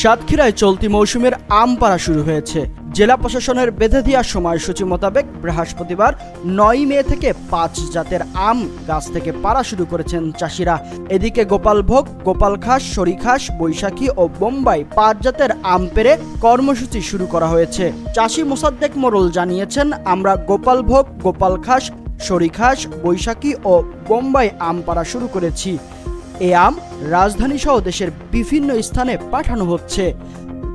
সাতক্ষীরায় চলতি মৌসুমের আম পাড়া শুরু হয়েছে। জেলা প্রশাসনের বেঁধে দেওয়ার সময়সূচি মোতাবেক বৃহস্পতিবার নয় মে থেকে পাঁচ জাতের আম গাছ থেকে পাড়া শুরু করেছেন চাষিরা। এদিকে গোপালভোগ গোপাল খাস সরিখাস বৈশাখী ও বোম্বাই পাঁচ জাতের আম পেরে কর্মসূচি শুরু করা হয়েছে। চাষি মোসাদ্দেক মোরল জানিয়েছেন, আমরা গোপালভোগ গোপাল খাস সরিখাস বৈশাখী ও বোম্বাই আম পাড়া শুরু করেছি। এ আম রাজধানী সহ দেশের বিভিন্ন স্থানে পাঠানো হচ্ছে।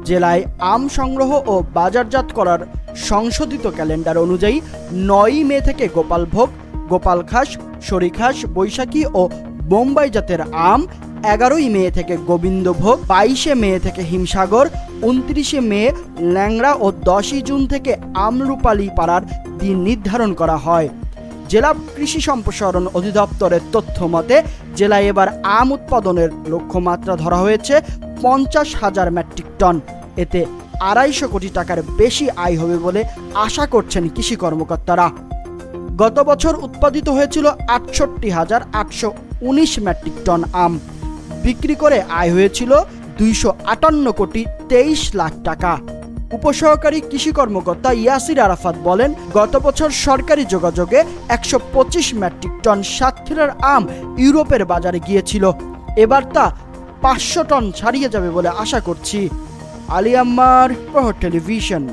জেলায় আম সংগ্রহ ও বাজারজাত করার সংশোধিত ক্যালেন্ডার অনুযায়ী নয়ই মে থেকে গোপালভোগ গোপাল খাস সরিখাস বৈশাখী ও বোম্বাই জাতের আম এগারোই মে থেকে গোবিন্দভোগ বাইশে মে থেকে হিমসাগর, উনত্রিশে মে, ল্যাংড়া ও দশই জুন থেকে আমরুপালি পাড়ার দিন নির্ধারণ করা হয়। জেলা কৃষি সম্প্রসারণ অধিদপ্তরের তথ্য মতে, জেলায় এবার আম উৎপাদনের লক্ষ্যমাত্রা ধরা হয়েছে পঞ্চাশ হাজার মেট্রিক টন। এতে আড়াইশো কোটি টাকার বেশি আয় হবে বলে আশা করছেন কৃষি কর্মকর্তারা। গত বছর উৎপাদিত হয়েছিল আটষট্টি হাজার আটশো উনিশ মেট্রিক টন আম। বিক্রি করে আয় হয়েছিল দুইশো আটান্ন কোটি তেইশ লাখ টাকা। উপসহকারী কৃষি কর্মকর্তা ইয়াসির আরাফাত বলেন, গত বছর সরকারি যোগাযোগে একশো পঁচিশ মেট্রিক টন সাতক্ষীরার আম ইউরোপের বাজারে গিয়েছিল। এবার তা পাঁচশো টন ছাড়িয়ে যাবে বলে আশা করছি। আলিয়াম্মার প্রহর টেলিভিশন।